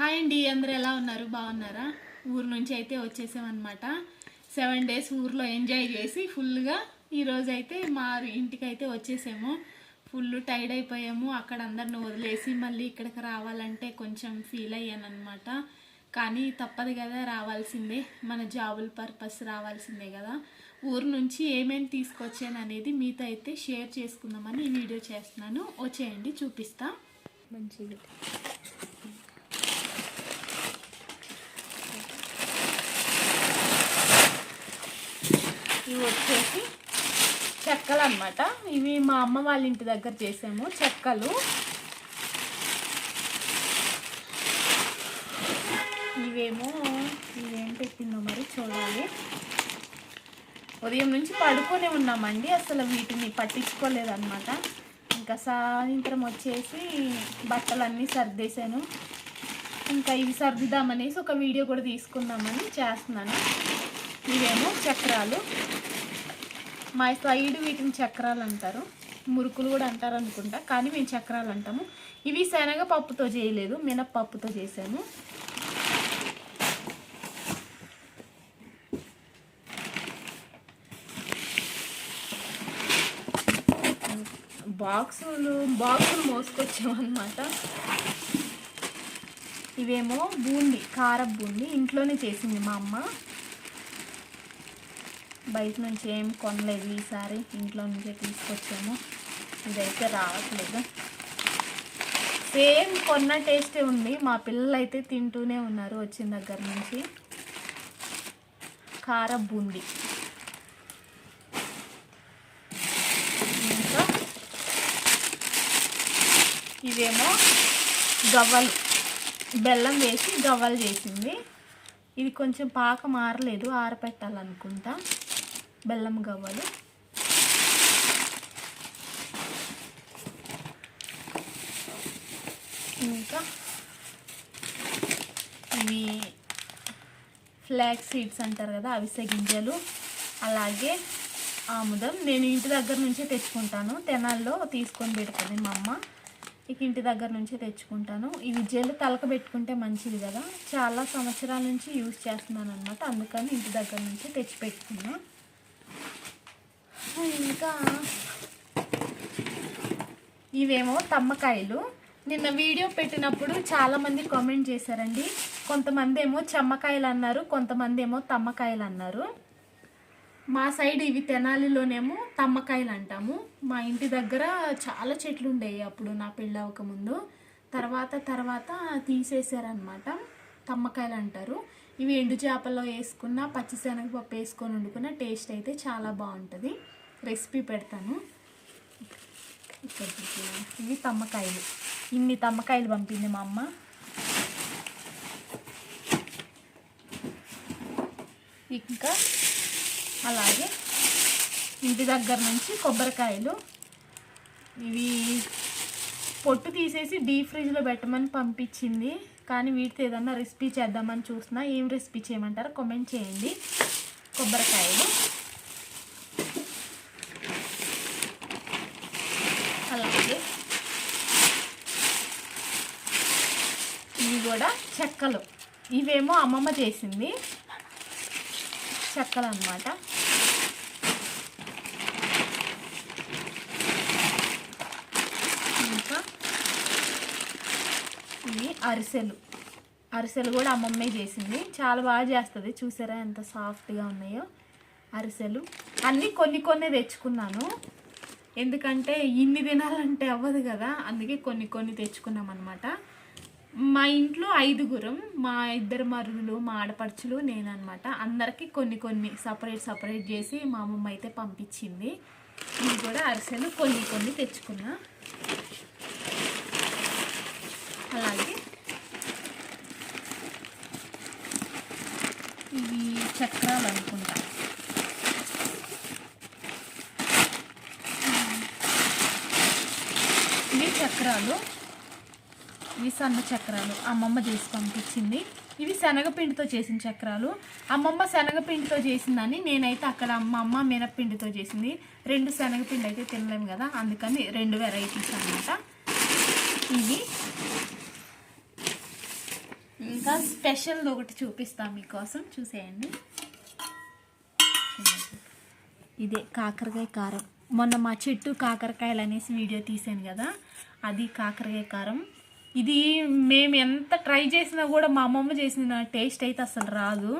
Hi అండి అందరూ ఎలా ఉన్నారు? బాగున్నారా? ఊరు నుంచి అయితే వచ్చేసామన్నమాట. సెవెన్ డేస్ ఊర్లో ఎంజాయ్ చేసి ఫుల్గా ఈరోజు అయితే మా ఇంటికి అయితే వచ్చేసాము. ఫుల్ టైర్డ్ అయిపోయాము. అక్కడ అందరిని వదిలేసి మళ్ళీ ఇక్కడికి రావాలంటే కొంచెం ఫీల్ అయ్యాను అనమాట కానీ తప్పదు కదా రావాల్సిందే. మన జాబుల పర్పస్ రావాల్సిందే కదా. ఊరు నుంచి ఏమేమి తీసుకొచ్చాను అనేది మీతో అయితే షేర్ చేసుకుందామని ఈ వీడియో చేస్తున్నాను. వచ్చేయండి చూపిస్తా. మంచిది. ఇవి వచ్చేసి చెక్కలు అన్నమాట. ఇవి మా అమ్మ వాళ్ళ ఇంటి దగ్గర చేసాము చెక్కలు. ఇవేమో ఇవేం పెట్టిందో మరి చూడాలి. ఉదయం నుంచి పడుకొని ఉన్నామండి అసలు వీటిని పట్టించుకోలేదన్నమాట. ఇంకా సాయంత్రం వచ్చేసి బట్టలన్నీ సర్దేశాను. ఇంకా ఇవి సర్దుదామనేసి ఒక వీడియో కూడా తీసుకుందామని చేస్తున్నాను. ఇవేమో చక్రాలు. మా సైడ్ వీటిని చక్రాలు అంటారు. మురుకులు కూడా అంటారు అనుకుంటా. కానీ మేము చక్రాలు అంటాము. ఇవి శనగపప్పుతో చేయలేదు. మినప్పప్పుతో చేశాను బాక్సులు బాక్సులు మోసుకొచ్చామన్నమాట. ఇవేమో బూంది కార బూంది. ఇంట్లోనే చేసింది మా అమ్మ. బయట నుంచి ఏం కొనలేదు. ఈసారి ఇంట్లో నుంచే తీసుకొచ్చాము. ఇదైతే రావట్లేదు. సేమ్ కొన్న టేస్టే ఉంది. మా పిల్లలు అయితే తింటూనే ఉన్నారు వచ్చిన దగ్గర నుంచి. కార బూంది. ఇంకా ఇవేమో గవ్వలు. బెల్లం వేసి గవ్వలు చేసింది. ఇది కొంచెం పాక మారలేదు ఆరపెట్టాలనుకుంటా. బెల్లం గవ్వలు ఇంకా ఇవి ఫ్లాక్ సీడ్స్ అంటారు కదా అవిసె గింజలు అలాగే ఆముదం. నేను ఇంటి దగ్గర నుంచే తెచ్చుకుంటాను. తెనాల్లో తీసుకొని పెడుతుంది మా అమ్మ. ఇక ఇంటి దగ్గర నుంచే తెచ్చుకుంటాను. ఇవి జెల్ తలక పెట్టుకుంటే మంచిది కదా. చాలా సంవత్సరాల నుంచి యూజ్ చేస్తున్నాను అనమాట అందుకని ఇంటి దగ్గర నుంచి తెచ్చి పెట్టుకున్నాను ఇంకా ఇవేమో తమ్మకాయలు. నిన్న వీడియో పెట్టినప్పుడు చాలామంది కామెంట్ చేశారండి. కొంతమంది ఏమో చెమ్మకాయలు అన్నారు కొంతమంది ఏమో తమ్మకాయలు అన్నారు మా సైడ్ ఇవి తెనాలిలోనేమో తమ్మకాయలు అంటాము మా ఇంటి దగ్గర చాలా చెట్లు ఉండేవి అప్పుడు నా పెళ్ళి అవ్వకముందు తర్వాత తర్వాత తీసేసారనమాట తమ్మకాయలు అంటారు ఇవి ఎండు చేపల్లో వేసుకున్న పచ్చిశనగపప్పు వేసుకొని వండుకున్న టేస్ట్ అయితే చాలా బాగుంటుంది. రెసిపీ పెడతాను. ఇక్కడ ఇవి తమ్మకాయలు. ఇన్ని తమ్మకాయలు పంపింది మా అమ్మ. ఇంకా అలాగే ఇంటి దగ్గర నుంచి కొబ్బరికాయలు. ఇవి పొట్టు తీసేసి డీప్ ఫ్రిడ్జ్లో పెట్టమని పంపించింది. కానీ వీటితో ఏదన్నా రెసిపీ చేద్దామని చూస్తున్నా. ఏం రెసిపీ చేయమంటారో కామెంట్ చేయండి. కొబ్బరికాయలు అలాగే ఇవి కూడా చెక్కలు. ఇవేమో అమ్మమ్మ చేసింది. చెక్కలు అన్నమాట ఇంకా ఇవి అరిసెలు. అరిసెలు కూడా అమ్మమ్మే చేసింది. చాలా బాగా చేస్తుంది. చూసారా ఎంత సాఫ్ట్గా ఉన్నాయో అరిసెలు. అన్నీ కొన్ని కొన్ని తెచ్చుకున్నాను. ఎందుకంటే ఇన్ని తినాలంటే అవ్వదు కదా. అందుకే కొన్ని కొన్ని తెచ్చుకున్నాం అనమాట మా ఇంట్లో ఐదుగురం మా ఇద్దరు మరుదులు మా ఆడపడుచులు నేనన్నమాట. అందరికీ కొన్ని కొన్ని సపరేట్ సపరేట్ చేసి మా అమ్మమ్మ అయితే పంపించింది. ఇవి కూడా అరిసెలు కొన్ని కొన్ని తెచ్చుకున్నా. అలాగే ఇవి చక్రాలు అనుకుంటా. ఇవి చక్రాలు. ఇవి సన్న చక్రాలు అమ్మమ్మ చేసి పంపించింది. ఇవి శనగపిండితో చేసిన చక్రాలు. అమ్మమ్మ శనగపిండితో చేసిందని నేనైతే అక్కడ అమ్మమ్మ మినప్పిండితో చేసింది. రెండు శనగపిండి అయితే తినలేము కదా అందుకని రెండు వెరైటీస్ అన్నమాట. ఇవి. ఇంకా స్పెషల్ ఒకటి చూపిస్తాం మీకోసం. చూసేయండి. ఇదే కాకరకాయ కారం. మొన్న మా చెట్టు కాకరకాయలు అనేసి వీడియో తీసాను కదా అది కాకరకాయ కారం. ఇది మేము ఎంత ట్రై చేసినా కూడా మా అమ్మమ్మ చేసిన టేస్ట్ అయితే అసలు రాదు.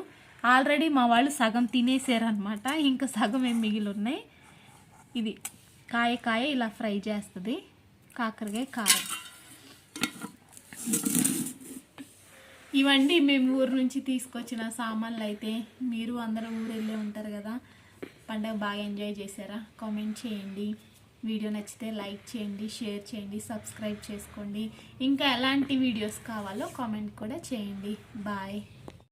ఆల్రెడీ మా వాళ్ళు సగం తినేసారు అనమాట ఇంకా సగం ఏం మిగిలి ఉన్నాయి. ఇది కాయ కాయ ఇలా ఫ్రై చేస్తుంది. కాకరకాయ కారం. ఇవండి మేము ఊరు నుంచి తీసుకొచ్చిన సామాన్లు అయితే. మీరు అందరూ ఊరు వెళ్ళే ఉంటారు కదా. పండగ బాగా ఎంజాయ్ చేశారా? కామెంట్ చేయండి. వీడియో నచ్చితే లైక్ చేయండి షేర్ చేయండి సబ్స్క్రైబ్ చేసుకోండి. ఇంకా ఎలాంటి వీడియోస్ కావాలో కామెంట్ కూడా చేయండి. బాయ్.